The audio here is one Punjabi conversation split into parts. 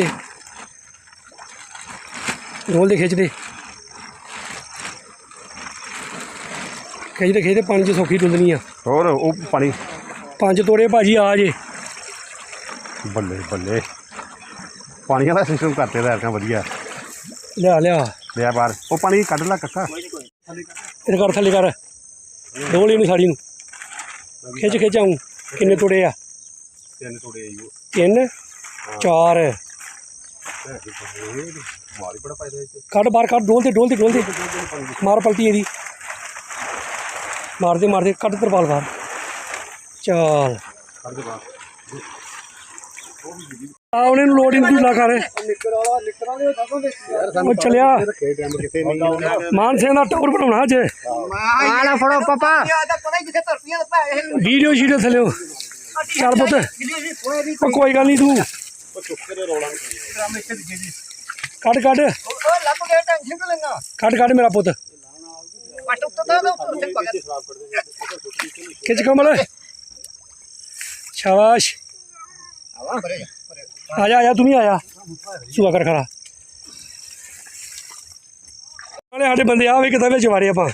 ਦੇ। ਡੋਲ ਦੇ ਖਿੱਚ ਦੇ। ਖਿੱਚ ਦੇ ਖਿੱਚ ਦੇ ਪਾਣੀ 'ਚ ਸੌਖੀ ਡੁੱਲਣੀ ਆ ਹੋਰ ਉਹ ਪਾਣੀ। ਪੰਜ ਤੋੜੇ ਭਾਜੀ ਆ ਜੇ। ਬੱਲੇ ਬੱਲੇ। ਪਾਣੀ ਵਾਲਾ ਸਿਸਟਮ ਕਰਤੇ ਦਾ ਐਰਕਾਂ ਵਧੀਆ। ਲਿਆ ਲਿਆ। ਲਿਆ ਬਾਹਰ। ਉਹ ਪਾਣੀ ਕੱਢ ਲੈ ਕੱਕਾ। ਇਹ ਕਰ ਥੱਲੇ ਕਰ। ਡੋਲ ਇਹਨੂੰ ਸਾੜੀ ਨੂੰ। ਖਿੱਚ ਖਿੱਚ ਆਉਂ ਕਿੰਨੇ ਤੋੜੇ ਆ? ਤਿੰਨ ਤੋੜੇ ਆਈ ਉਹ। ਤਿੰਨ ਚਾਰ। ਮਾਰੀ ਬੜਾ ਪਾਇਦਾ ਇੱਥੇ ਕੱਢ ਬਾਹਰ ਕੱਢ ਡੋਲ ਤੇ ਡੋਲ ਤੇ ਡੋਲ ਤੇ ਮਾਰ ਪਲਟੀ ਇਹਦੀ। ਮਾਰ ਦੇ ਮਾਰ ਦੇ ਕੱਢ ਤਰਪਾਲ ਬਾਹਰ। ਚਾਲ। ਕੱਢ ਦੇ ਬਾਹਰ ਆ ਉਹਨੇ ਨੂੰ ਹੀ ਨਹੀਂ ਲਾ ਕਰ। ਉਹ ਚਲਿਆ। ਮਾਨ ਸਿੰਘ ਦਾ ਟੌਰ ਬਣਾਉਣਾ ਅੱਜ। ਆਲਾ ਫੜੋ ਪਾਪਾ। ਵੀਡੀਓ ਸ਼ੀਡੀਓ ਥੱਲੇ। ਚੱਲ ਪੁੱਤ। ਕੋਈ ਗੱਲ ਨਹੀਂ ਤੂੰ। ਕੱਢ ਕੱਢ ਕੱਢ ਕੱਢ ਮੇਰਾ ਪੁੱਤ ਖਿੱਚ ਕਮਲ ਸ਼ਾਬਾਸ਼ ਆ ਜਾ ਆ ਜਾ ਤੂੰ ਵੀ ਆ ਜਾ ਸੁਆ ਕਰ ਖੜਾ ਨਾਲੇ ਸਾਡੇ ਬੰਦੇ ਆ ਵੇ ਕਿਤਾ ਵਿੱਚ ਵਾਰੇ ਆਪਾਂ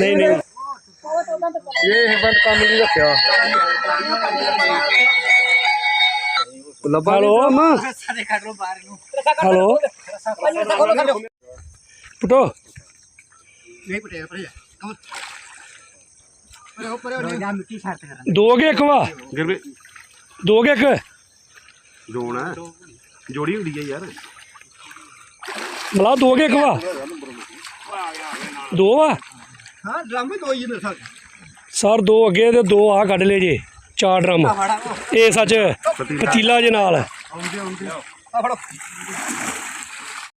ਨਹੀਂ ਨਹੀਂ। ਇਹ ਬੰਦ ਕੰਮ ਨਹੀਂ ਰੱਖਿਆ। Hello hello. ਪੁੱਟੋ। ਦੋ ਕੇ ਇੱਕ ਵਾ। ਗਿਰਵੇ। ਦੋ ਕੇ ਇੱਕ। ਜੋੜੀ ਹੁੰਦੀ ਹੈ ਯਾਰ। ਮਲਾ ਦੋ ਕੇ ਇੱਕ ਵਾ। ਦੋ ਵਾ? ਹਾਂ ਡਰਮ ਵੀ ਦੋ ਹੀ ਮੇਰੇ ਸਾਥ ਸਰ ਦੋ ਅੱਗੇ ਤੇ ਦੋ ਆ ਕੱਢ ਲਏ ਜੇ ਚਾਰ ਡਰਮ। ਇਹ ਸੱਚ ਪਤੀਲਾ ਜੇ ਨਾਲ। ਆ ਫੜੋ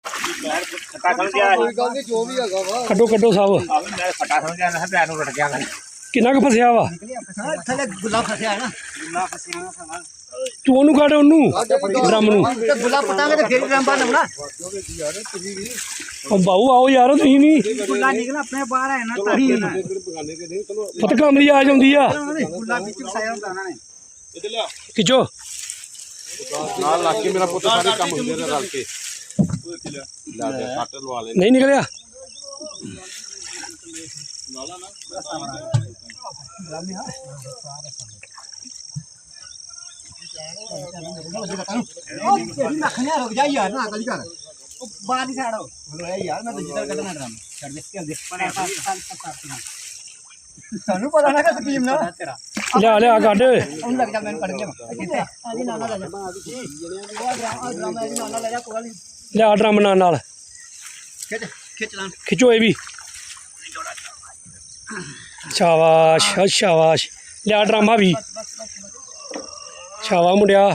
ਖੱਟਾ ਸਮਝ ਗਿਆ ਕੋਈ ਗੱਲ ਨਹੀਂ ਜੋ ਵੀ ਹੈਗਾ ਵਾ। ਕੱਢੋ ਕੱਢੋ ਸਭ। ਮੈਂ ਖੱਟਾ ਸਮਝ ਗਿਆ ਮੈਂ ਪੈਰ ਨੂੰ ਰਟ ਗਿਆ ਕਿੰਨਾ ਕੁ ਫਸਿਆ ਵਾ? ਥੱਲੇ ਗੁੱਲਾ ਫਸਿਆ ਹੈ ਨਾ। ਗੁੱਲਾ ਫਸਿਆ ਨਾ ਤੂੰ ਉਹਨੂੰ ਕੱਢ ਉਹਨੂੰ ਡਰਮ ਨੂੰ। ਤੇ ਗੁੱਲਾ ਪਟਾਂਗੇ ਤੇ ਫੇਰ ਡਰਮ ਬਣਾਉਣਾ ਉਹ ਬਾਊ ਆਓ ਯਾਰ ਤੁਸੀਂ ਵੀ। ਗੁੱਲਾ ਨਿਕਲ ਆਪਣੇ ਬਾਹਰ ਹੈ ਨਾ ਤਾਂ ਹੀ ਪੁੱਤ ਕੰਮ ਦੀ ਆ ਜਾਂਦੀ ਆ। ਗੁੱਲਾ ਵਿੱਚ ਫਸਾਇਆ ਹੁੰਦਾ ਉਹਨਾਂ ਨੇ। ਖਿੱਚੋ। ਨਾਲ ਲੱਗ ਕੇ ਮੇਰਾ ਪੁੱਤ ਸਾਰੇ ਕੰਮ ਹੁੰਦੇ ਨੇ ਰਲ ਕੇ। ਲਾ ਦੇ ਸੱਟ ਲਵਾ ਲੈ ਨਹੀਂ ਨਿਕਲਿਆ। ਉਹ ਤੇਰੀ ਨਖਣਿਆ ਰੁਕ ਜਾ ਯਾਰ ਨਾ ਕਲੀ ਕਰ ਉਹ ਬਾਹਰ ਨਹੀਂ ਛਾੜੋ ਹੋਇਆ ਯਾਰ ਮੈਂ ਦੂਜੀ ਕੱਢਣਾ ਡਰਮ ਛੱਡ ਦੇ ਕੇ ਦੇ ਸਾਨੂੰ ਪਤਾ ਨਾ ਕਿ ਸਕੀਮ ਨਾ ਲਿਆ ਲਿਆ, ਕੱਢ ਉਹਨੂੰ ਲੱਗ ਜਾ ਮੈਨੂੰ ਕੱਢ ਲਿਆ ਕਿੱਥੇ ਆਜੀ ਨਾਨਾ ਲੈ ਜਾ ਉਹ ਡਰਾਮਾ ਡਰਾਮਾ ਇਹਦੀ ਨਾਨਾ ਲੈ ਜਾ ਕੋਈ ਨਹੀਂ ਲਿਆ ਡਰਮ ਨਾਲ ਨਾਲ। ਖਿੱਚ ਖਿੱਚ ਲਾਂ ਖਿੱਚੋ ਇਹ ਵੀ। ਸ਼ਾਬਾਸ਼ ਓ ਸ਼ਾਬਾਸ਼। ਲਿਆ, ਡਰਾਮਾ ਵੀ। ਸ਼ਾਬਾ ਮੁੰਡਿਆ।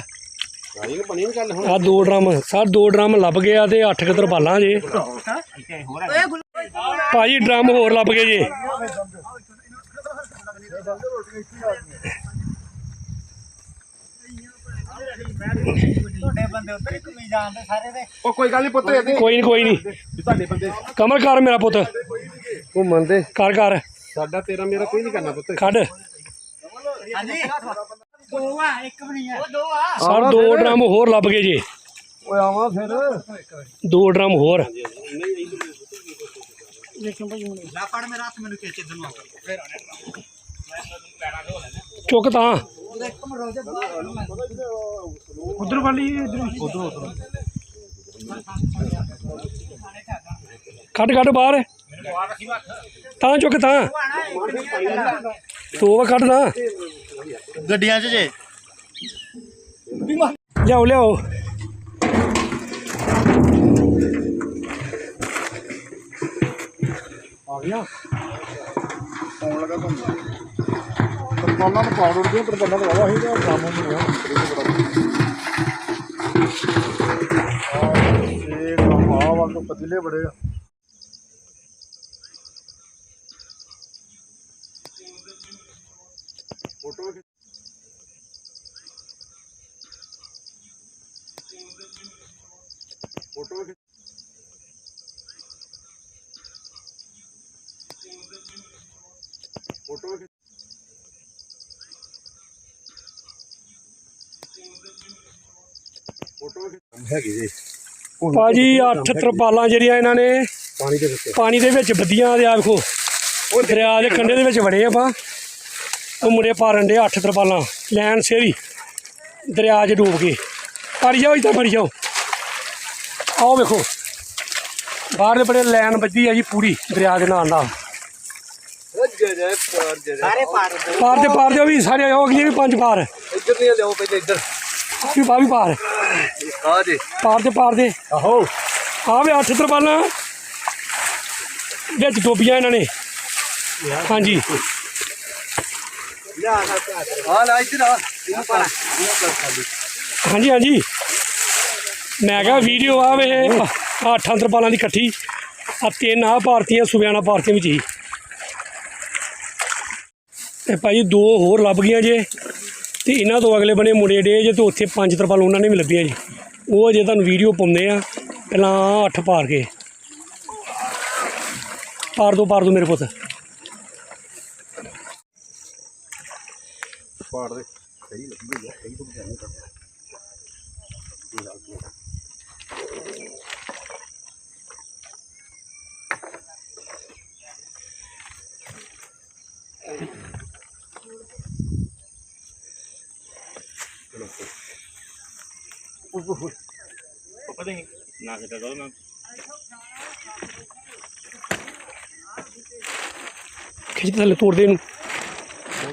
ਨੂੰ ਹੁਣ। ਆ ਦੋ ਡਰਮ ਸਰ ਦੋ ਡਰਮ ਲੱਭ ਗਿਆ ਤੇ ਅੱਠ ਕਿਤਰ ਬਾਲਾਂ ਜੇ। ਭਾਜੀ ਡਰਮ ਹੋਰ ਲੱਭ ਗਏ ਜੇ। ਤੁਹਾਡੇ ਬੰਦੇ ਉੱਧਰ ਹੀ ਘੁੰਮੀ ਜਾਂਦੇ ਸਾਰੇ ਦੇ ਉਹ ਕੋਈ ਗੱਲ ਨਹੀਂ ਪੁੱਤ ਇਹਦੇ ਕੋਈ ਨਹੀਂ ਕੋਈ ਨਹੀਂ ਤੁਹਾਡੇ ਬੰਦੇ ਕਮਰ ਕਰ ਮੇਰਾ ਪੁੱਤ। ਉਹ ਮੰਨਦੇ। ਕਰ ਕਰ। ਸਾਡਾ ਤੇਰਾ ਮੇਰਾ ਕੋਈ ਨਹੀਂ ਕਰਨਾ ਪੁੱਤ। ਕੱਢ। ਹਾਂਜੀ। ਦੋ ਆ ਇੱਕ ਵੀ ਨਹੀਂ ਆ। ਉਹ ਦੋ ਆ। ਸਰ ਦੋ ਡਰਮ ਹੋਰ ਲੱਭ ਗਏ ਜੇ। ਓਏ ਆਵਾਂ ਫਿਰ। ਦੋ ਡਰਮ ਹੋਰ। ਲਾ ਫੜ ਮੇਰਾ ਹੱਥ ਮੈਨੂੰ ਖਿੱਚ ਇਧਰ ਨੂੰ। ਫੇਰ ਚੁੱਕ ਤਾਂ। ਉਧਰ ਵਾਲੀ ਕੱਢ ਕੱਢ ਬਾਹਰ। ਤਾਂ ਚੁੱਕ ਤਾਂ। ਤੂੰ ਕੱਢ ਤਾਂ ਗੱਡੀਆਂ 'ਚ ਜੇ। ਲਿਆਓ ਲਿਆਓ। ਤਰਪਾਲਾਂ ਨੂੰ ਪਾਉਡ ਉੜਦੀਆਂ ਤਰਪਾਲਾਂ ਨੂੰ ਵਾਵਾ ਸੀਗਾ ਕੰਮ ਨਹੀਂ ਰਿਹਾ ਇਹ ਕੰਮ ਆ ਵਾਂਗ ਪਤੀਲੇ ਬੜੇ ਆ ਫੋਟੋ ਫੋਟੋ ਭਾਜੀ ਅੱਠ ਤਰਪਾਲਾਂ ਜਿਹੜੀਆਂ ਇਹਨਾਂ ਨੇ ਪਾਣੀ ਦੇ ਵਿੱਚ। ਪਾਣੀ ਦੇ ਵਿੱਚ ਬੱਦੀਆਂ ਦੇ ਆ ਵੇਖੋ। ਉਹ ਦਰਿਆ ਦੇ ਕੰਢੇ ਦੇ ਵਿੱਚ ਵੜੇ ਆਪਾਂ। ਉਹ ਮੁੰਡੇ ਪਾਰਨ ਦੇ ਅੱਠ ਤਰਪਾਲਾਂ ਲੈਣ ਸੇ ਵੀ ਦਰਿਆ 'ਚ ਡੂਬ ਕੇ। ਪਰ ਜਾਓ ਇੱਥੇ ਮਰ ਜਾਓ। ਆਓ ਵੇਖੋ। ਬਾਹਰ ਦੇ ਬੜੇ ਲੈਣ ਵੱਜੀ ਆ ਜੀ ਪੂਰੀ ਦਰਿਆ ਦੇ ਨਾਲ ਨਾਲ। ਸਾਰੇ ਪਾਰ ਪਾਰ ਤੇ ਪਾਰ ਦੇ ਵੀ ਸਾਰੇ ਆਓ ਅਗਲੇ ਵੀ ਪੰਜ ਪਾਰ। ਇੱਧਰ ਨਹੀਂ ਲਿਆਓ ਪਹਿਲੇ ਇੱਧਰ। ਆ ਵੀ ਪਾਰ। ਆ ਜੀ। ਪਾਰ ਤੇ ਪਾਰ ਦੇ। ਆਹੋ। ਆ ਵੇ ਅੱਠ ਤਰਪਾਲਾਂ ਵਿੱਚ ਡੋਬੀਆਂ ਇਹਨਾਂ ਨੇ। ਹਾਂਜੀ। ਆ ਲੈ ਇੱਧਰ ਆ। ਹਾਂਜੀ ਹਾਂਜੀ। ਮੈਂ ਕਿਹਾ ਵੀਡੀਓ ਆ ਵੇ ਆਹ ਅੱਠਾਂ ਤਰਪਾਲਾਂ ਦੀ ਇਕੱਠੀ। ਆ ਤਿੰਨ ਆ ਭਾਰਤੀਆਂ ਸੁਬਿਆਣਾ ਭਾਰਤੀਆਂ ਵਿੱਚ ਹੀ। ਤੇ ਭਾਈ ਦੋ ਹੋਰ ਲੱਭ ਗਈਆਂ ਜੇ, ਤੇ ਇਹਨਾਂ ਤੋਂ ਅਗਲੇ ਬਣੇ ਮੁੰਡੇ ਡੇ ਜੇ, ਤੇ ਉੱਥੇ ਪੰਜ ਤਰਪਾਲ ਉਹਨਾਂ ਨੇ ਵੀ ਲੱਭੀਆਂ ਜੀ। ਉਹ ਜੇ ਤੁਹਾਨੂੰ ਵੀਡੀਓ ਪਾਉਂਦੇ ਆ, ਪਹਿਲਾਂ ਅੱਠ ਪਾਰ ਕੇ। ਪਾਰ ਦੋ ਪਾਰ ਦੋ ਮੇਰੇ ਪੁੱਤ। ਪਾੜ ਦੇ, ਸਹੀ ਲੱਗੀ ਹੋਈ ਸਹੀ ਤੋਂ ਜਾਣੀ ਕਰਦਾ ਪਤਾ ਨਹੀਂ ਨਾ ਕਿਤੇ ਦੋ ਨਾ ਖਿੱਚ ਥੱਲੇ ਤੋੜ ਦੇ ਇਹਨੂੰ।